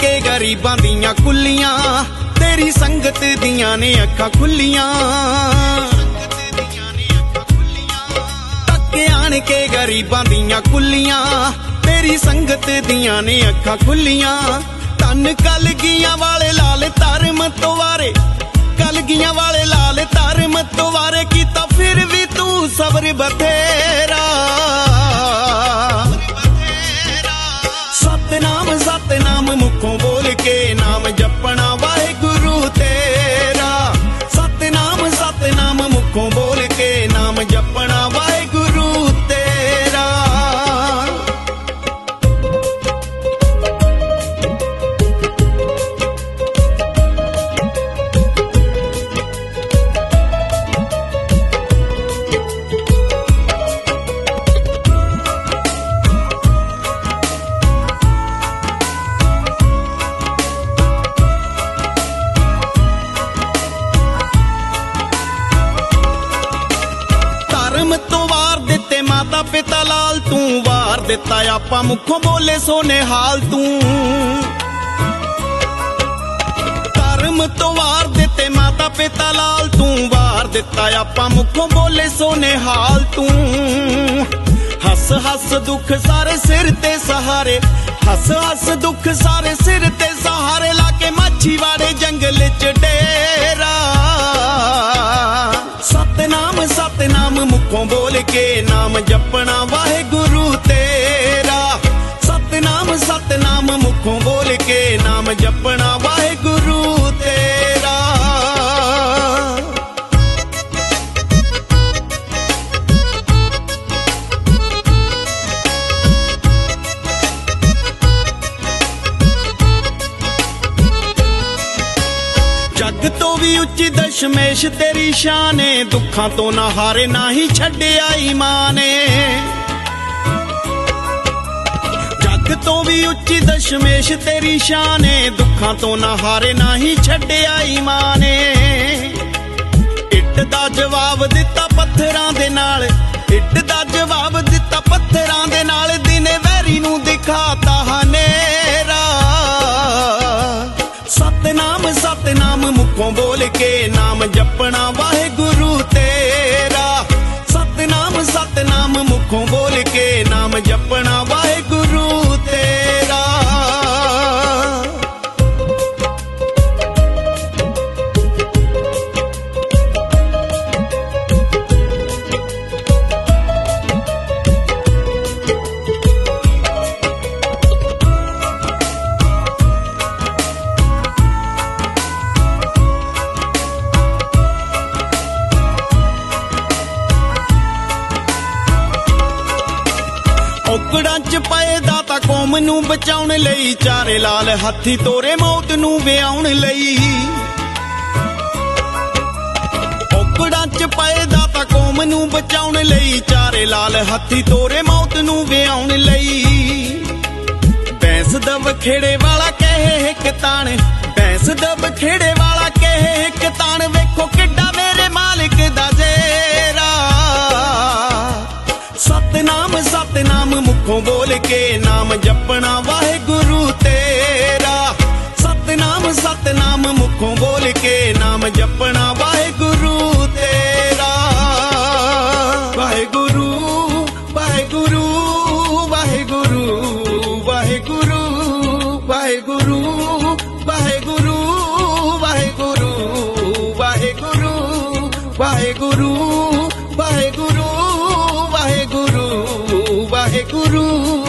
ਕੇ ਗਰੀਬਾਂ ਦੀਆਂ ਕੁੱਲੀਆਂ ਤੇਰੀ ਸੰਗਤ ਦੀਆਂ ਨੇ ਅੱਖਾਂ ਖੁੱਲੀਆਂ। ਤੱਕ ਆਣ ਕੇ ਗਰੀਬਾਂ ਦੀਆਂ ਕੁੱਲੀਆਂ ਤੇਰੀ ਸੰਗਤ ਦੀਆਂ ਨੇ ਅੱਖਾਂ ਖੁੱਲੀਆਂ। ਤਨ ਕਲਗੀਆਂ ਵਾਲੇ ਲਾਲ ਧਰਮ ਤੋਵਾਰੇ ਕਲਗੀਆਂ ਵਾਲੇ ਲਾਲ ਧਰਮ ਤੋਵਾਰੇ ਕੀਤਾ, ਫਿਰ ਵੀ ਤੂੰ ਸਬਰ ਬਥੇਰਾ। ਧਰਮ ਤੋਂ ਵਾਰ ਦਿੱਤੇ, ਮਾਤਾ ਪਿਤਾ ਲਾਲ ਤੂੰ ਵਾਰ ਦਿੱਤਾ, ਆਪਾਂ ਮੁਖੋਂ ਬੋਲੇ ਸੋਨੇ ਹਾਲ ਤੂੰ। ਧਰਮ ਤੋਂ ਵਾਰ ਦਿੱਤੇ, ਮਾਤਾ ਪਿਤਾ ਲਾਲ ਤੂੰ ਵਾਰ ਦਿੱਤਾ, ਆਪਾਂ ਮੁਖੋਂ ਬੋਲੇ ਸੋਨੇ ਹਾਲ ਤੂੰ। ਹੱਸ ਹੱਸ ਦੁੱਖ ਸਾਰੇ ਸਿਰ ਤੇ ਸਹਾਰੇ, ਹੱਸ ਹੱਸ ਦੁੱਖ ਸਾਰੇ ਸਿਰ ਤੇ ਸਹਾਰੇ, ਲਾ ਕੇ ਮਾਛੀ ਵਾੜੇ ਜੰਗਲ ਚ ਡੇਰਾ। ਸਤਨਾਮ ਬੋਲ ਕੇ ਨਾਮ ਜਪਣਾ ਵਾਹਿਗੁਰੂ ਤੇਰਾ। ਸਤਨਾਮ ਸਤਨਾਮ ਮੁਖੋਂ ਬੋਲ ਕੇ ਨਾਮ ਜਪਣਾ ਵਾਹਿਗੁਰੂ ਵੀ ਉੱਚੀ ਦਸ਼ਮੇਸ਼ ਤੇਰੀ ਸ਼ਾਨ ਏ। ਦੁੱਖਾਂ ਤੋਂ ਨਾ ਹਾਰੇ, ਨਾ ਹੀ ਛੱਡਿਆ ਈਮਾਨ ਏ। ਜੱਗ ਤੋਂ ਵੀ ਉੱਚੀ ਦਸ਼ਮੇਸ਼ ਤੇਰੀ ਸ਼ਾਨ ਏ। ਦੁੱਖਾਂ ਤੋਂ ਨਾ ਹਾਰੇ, ਨਾ ਹੀ ਛੱਡਿਆ ਈਮਾਨ ਏ। ਇੱਟ ਦਾ ਜਵਾਬ ਦਿੱਤਾ ਪੱਥਰਾਂ ਦੇ ਨਾਲ। ਇੱਟ ਦਾ ਜਵਾਬ ਦਿੱਤਾ ਪੱਥਰਾਂ ਦੇ ਨਾਲ। ਦਿਨੇ ਵੈਰੀ ਨੂੰ ਦਿਖਾਤਾ अपना ਔਕੜਾਂ ਚ ਪਏ ਦਾਤਾ ਕੌਮ ਨੂੰ ਬਚਾਉਣ ਲਈ ਚਾਰੇ ਲਾਲ ਹਾਥੀ ਤੋਰੇ ਮੌਤ ਨੂੰ ਵਿਆਉਣ ਲਈ। ਔਕੜਾਂ ਚ ਪਏ ਦਾਤਾ ਕੌਮ ਨੂੰ ਬਚਾਉਣ ਲਈ ਚਾਰੇ ਲਾਲ ਹਾਥੀ ਤੋਰੇ ਮੌਤ ਨੂੰ ਵਿਆਉਣ ਲਈ। ਬੈਂਸ ਦਾ ਵਖੇੜੇ ਵਾਲਾ ਕਹੇ ਇੱਕ ਤਾਣ, ਬੈਂਸ ਦਾ ਵਖੇੜੇ ਵਾਲਾ ਕਹੇ ਇੱਕ ਤਾਣ ਸਤਨਾਮ ਬੋਲ ਕੇ ਨਾਮ ਜਪਣਾ, ਵਾਹਿਗੁਰੂ ਤੇਰਾ। ਸਤਨਾਮ ਸਤਨਾਮ, ਮੁਖੋਂ ਬੋਲ ਕੇ ਨਾਮ ਜਪਣਾ, ਵਾਹਿਗੁਰੂ ਤੇਰਾ। ਵਾਹਿਗੁਰੂ ਵਾਹਿਗੁਰੂ ਵਾਹਿਗੁਰੂ ਵਾਹਿਗੁਰੂ ਵਾਹਿਗੁਰੂ ਵਾਹਿਗੁਰੂ ਵਾਹਿਗੁਰੂ ਵਾਹਿਗੁਰੂ ਵਾਹਿਗੁਰੂ Guru